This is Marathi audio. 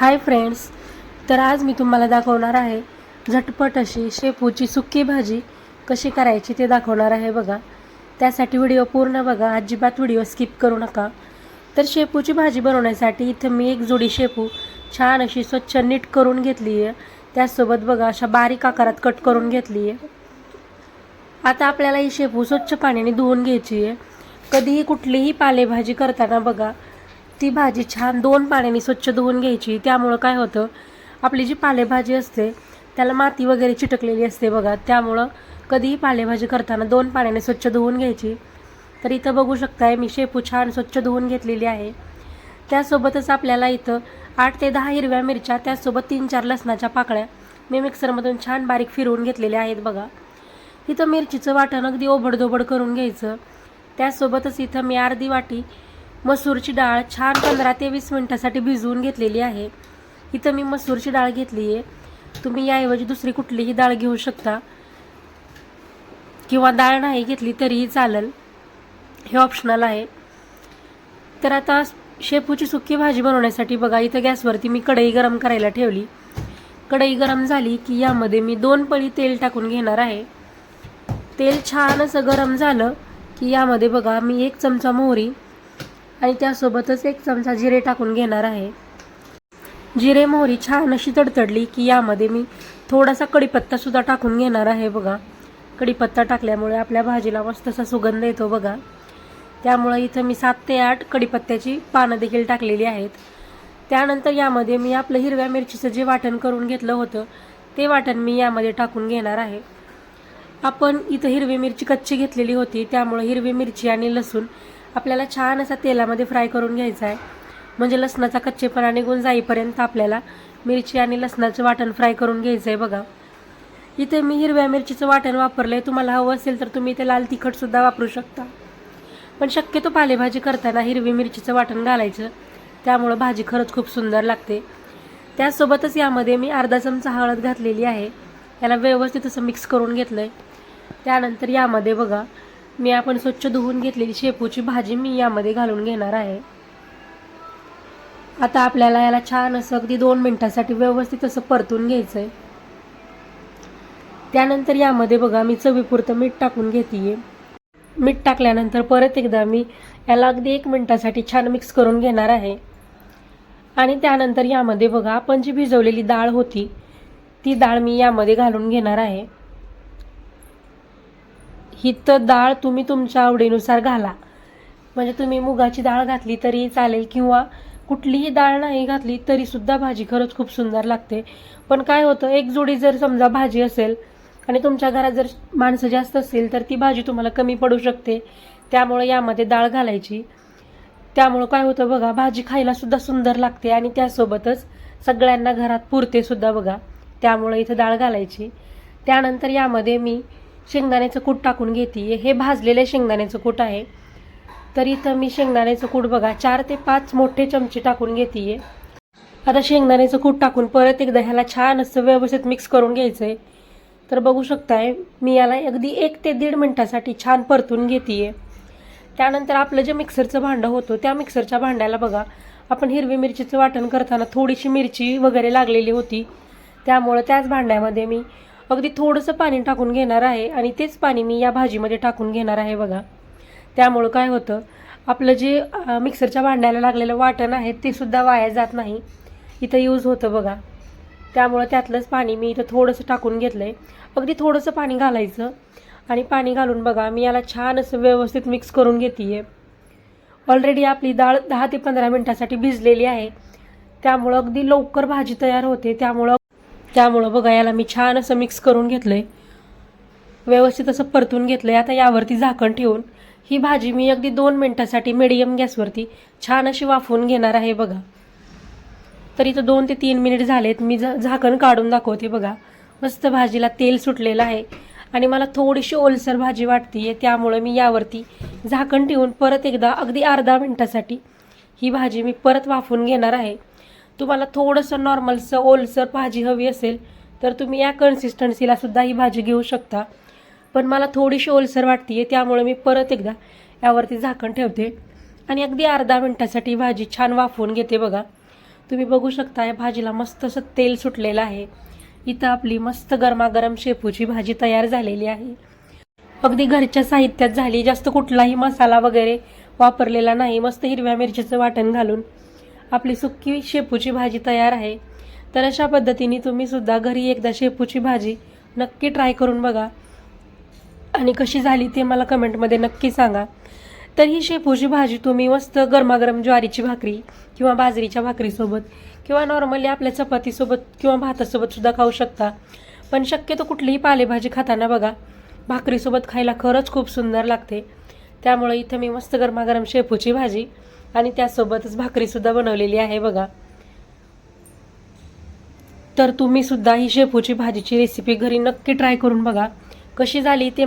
हाय फ्रेंड्स तर आज मी तुम्हाला दाखवणार आहे झटपट अशी शेपूची सुक्की भाजी कशी करायची ते दाखवणार आहे बघा. त्यासाठी व्हिडिओ पूर्ण बघा अजिबात व्हिडिओ स्किप करू नका. तर शेपूची भाजी बनवण्यासाठी इथं मी एक जोडी शेपू छान अशी स्वच्छ नीट करून घेतली आहे. त्यासोबत बघा अशा बारीक आकारात कट करून घेतली आहे. आता आपल्याला ही शेपू स्वच्छ पाण्याने धुवून घ्यायची आहे. कधीही कुठलीही पालेभाजी करताना बघा ती भाजी छान दोन पाण्याने स्वच्छ धुवून घ्यायची. त्यामुळं काय होतं आपली जी पालेभाजी असते त्याला माती वगैरे चिटकलेली असते बघा. त्यामुळं कधीही पालेभाजी करताना दोन पाण्याने स्वच्छ धुवून घ्यायची. तर इथं बघू शकताय मी शेपू छान स्वच्छ धुवून घेतलेली आहे. त्यासोबतच आपल्याला इथं आठ ते दहा हिरव्या मिरच्या त्याचसोबत तीन चार लसणाच्या पाकळ्या मी मिक्सरमधून छान बारीक फिरवून घेतलेल्या आहेत बघा. इथं मिरचीचं वाटण अगदी ओबडधोबड करून घ्यायचं. त्यासोबतच इथं मी अर्धी वाटी मसूरची डाळ छान पंधरा ते वीस मिनटासाठी भिजवून घेतलेली आहे. इथं मी मसूरची डाळ घेतली आहे. तुम्ही याऐवजी दुसरी कुठलीही डाळ घेऊ शकता. किंवा डाळ नाही घेतली तरीही चालेल. हे ऑप्शनल आहे. तर आता शेपूची सुकी भाजी बनवण्यासाठी बघा इथं गॅसवरती मी कढई गरम करायला ठेवली. कढई गरम झाली की यामध्ये मी दोन पळी तेल टाकून घेणार आहे. तेल छान असं गरम झालं की यामध्ये बघा मी एक चमचा मोहरी आणि त्यासोबतच एक चमचा जिरे टाकून घेणार आहे. जिरे मोहरी छान अशी तडतडली की यामध्ये मी थोडासा कढीपत्तासुद्धा टाकून घेणार आहे बघा. कढीपत्ता टाकल्यामुळे आपल्या भाजीला मस्त असा सुगंध येतो बघा. त्यामुळे इथं मी सात ते आठ कढीपत्त्याची पानं देखील टाकलेली आहेत. त्यानंतर यामध्ये मी आपलं हिरव्या मिरचीचं जे वाटण करून घेतलं होतं ते वाटण मी यामध्ये टाकून घेणार आहे. आपण इथं हिरवी मिरची कच्ची घेतलेली होती त्यामुळे हिरवी मिरची आणि लसूण आपल्याला छान असा तेलामध्ये फ्राय करून घ्यायचा आहे. म्हणजे लसणाचा कच्चेपणा निघून जाईपर्यंत आपल्याला मिरची आणि लसणाचं वाटण फ्राय करून घ्यायचं आहे बघा. इथे मी हिरव्या मिरचीचं वाटण वापरलं आहे तुम्हाला हवं असेल तर तुम्ही इथे लाल तिखटसुद्धा वापरू शकता. पण शक्यतो पालेभाजी करताना हिरवी मिरचीचं वाटण घालायचं. त्यामुळं भाजी खरंच खूप सुंदर लागते. त्यासोबतच यामध्ये मी अर्धा चमचा हळद घातलेली आहे. याला व्यवस्थित असं मिक्स करून घेतलं आहे त्यानंतर यामध्ये बघा मी आपण स्वच्छ धुवून घेतलेली शेपूची भाजी मी यामध्ये घालून घेणार आहे. आता आपल्याला याला छान असं अगदी दोन मिनटासाठी व्यवस्थित असं परतून घ्यायचं आहे त्यानंतर यामध्ये बघा मी चवीपुरतं मीठ टाकून घेते मीठ टाकल्यानंतर परत एकदा मी याला अगदी एक मिनटासाठी छान मिक्स करून घेणार आहे. आणि त्यानंतर यामध्ये बघा आपण जी भिजवलेली डाळ होती ती डाळ मी यामध्ये घालून घेणार आहे. ही तर डाळ तुम्ही तुमच्या आवडीनुसार घाला. म्हणजे तुम्ही मुगाची डाळ घातली तरी चालेल किंवा कुठलीही डाळ नाही घातली तरीसुद्धा भाजी खरंच खूप सुंदर लागते. पण काय होतं एक जोडी जर समजा भाजी असेल आणि तुमच्या घरात जर माणसं जास्त असेल तर ती भाजी तुम्हाला कमी पडू शकते. त्यामुळे यामध्ये डाळ घालायची. त्यामुळं काय होतं बघा भाजी खायलासुद्धा सुंदर लागते आणि त्यासोबतच सगळ्यांना घरात पुरते सुद्धा बघा. त्यामुळं इथं डाळ घालायची. त्यानंतर यामध्ये मी शेंगदाण्याचं कूट टाकून घेते. हे भाजलेलं शेंगदाण्याचं कूट आहे. तर इथं मी शेंगदाण्याचं कूट बघा चार ते पाच मोठे चमचे टाकून घेते. आता शेंगदाण्याचं कूट टाकून परत एकदा ह्याला छान असं व्यवस्थित मिक्स करून घ्यायचं आहे तर बघू शकताय मी याला अगदी एक ते दीड मिनटासाठी छान परतून घेते. त्यानंतर आपलं जे मिक्सरचं भांडं होतं त्या मिक्सरच्या भांड्याला बघा आपण हिरवी मिरचीचं वाटण करताना थोडीशी मिरची वगैरे लागलेली होती. त्यामुळं त्याच भांड्यामध्ये मी अगदी थोडंसं पाणी टाकून घेणार आहे आणि तेच पाणी मी या भाजीमध्ये टाकून घेणार आहे बघा. त्यामुळं काय होतं आपलं जे मिक्सरच्या भांड्याला लागलेलं वाटण आहे ते सुद्धा वाया जात नाही. इथं यूज होतं बघा. त्यामुळं त्यातलंच पाणी मी इथं थोडंसं टाकून घेतलं आहे अगदी थोडंसं पाणी घालायचं आणि पाणी घालून बघा मी याला छान असं व्यवस्थित मिक्स करून घेते आहे ऑलरेडी आपली डाळ दहा ते पंधरा मिनटासाठी भिजलेली आहे. त्यामुळं अगदी लवकर भाजी तयार होते. त्यामुळं त्यामुळं बघा याला मी छान असं मिक्स करून घेतलं आहे व्यवस्थित असं परतून घेतलं आहे आता यावरती झाकण ठेवून ही भाजी मी अगदी दोन मिनटासाठी मिडियम गॅसवरती छान अशी वाफवून घेणार आहे बघा. तर इथं दोन ते तीन मिनिट झालेत. मी झा झाकण काढून दाखवते बघा. मस्त भाजीला तेल सुटलेलं आहे. आणि मला थोडीशी ओलसर भाजी वाटते त्यामुळं मी यावरती झाकण ठेवून परत एकदा अगदी अर्धा मिनटासाठी ही भाजी मी परत वाफवून घेणार आहे. तुम्हाला थोडंसं नॉर्मलसं ओलसर भाजी हवी असेल तर तुम्ही या कन्सिस्टन्सीला सुद्धा ही भाजी घेऊ शकता. पण मला थोडीशी ओलसर वाटते आहे त्यामुळे मी परत एकदा यावरती झाकण ठेवते. आणि अगदी अर्धा मिनटासाठी भाजी छान वाफवून घेते बघा. तुम्ही बघू शकता या भाजीला मस्त असं तेल सुटलेलं आहे. इथं आपली मस्त गरमागरम शेपूची भाजी तयार झालेली आहे. अगदी घरच्या साहित्यात झाली जास्त कुठलाही मसाला वगैरे वापरलेला नाही. मस्त हिरव्या मिरचीचं वाटण घालून आपली सुक्की शेपूची भाजी तयार आहे. तर अशा पद्धतीने तुम्ही सुद्धा घरी एकदा शेपूची भाजी नक्की ट्राय करून बघा. आणि कशी झाली ते मला कमेंटमध्ये नक्की सांगा. तर ही शेपूची भाजी तुम्ही मस्त गरमागरम ज्वारीची भाकरी किंवा बाजरीच्या भाकरीसोबत किंवा नॉर्मली आपल्या चपातीसोबत किंवा भातासोबत सुद्धा खाऊ शकता. पण शक्यतो कुठलीही पालेभाजी खाताना बघा. भाकरीसोबत खायला खरंच खूप सुंदर लागते. त्यामुळे इथं मी मस्त गरमागरम शेपूची भाजी आणि त्यासोबतच भाकरीसुद्धा बनवलेली आहे बघा. तर तुम्ही सुद्धा ही शेपूची भाजीची रेसिपी घरी नक्की ट्राय करून बघा. कशी झाली ते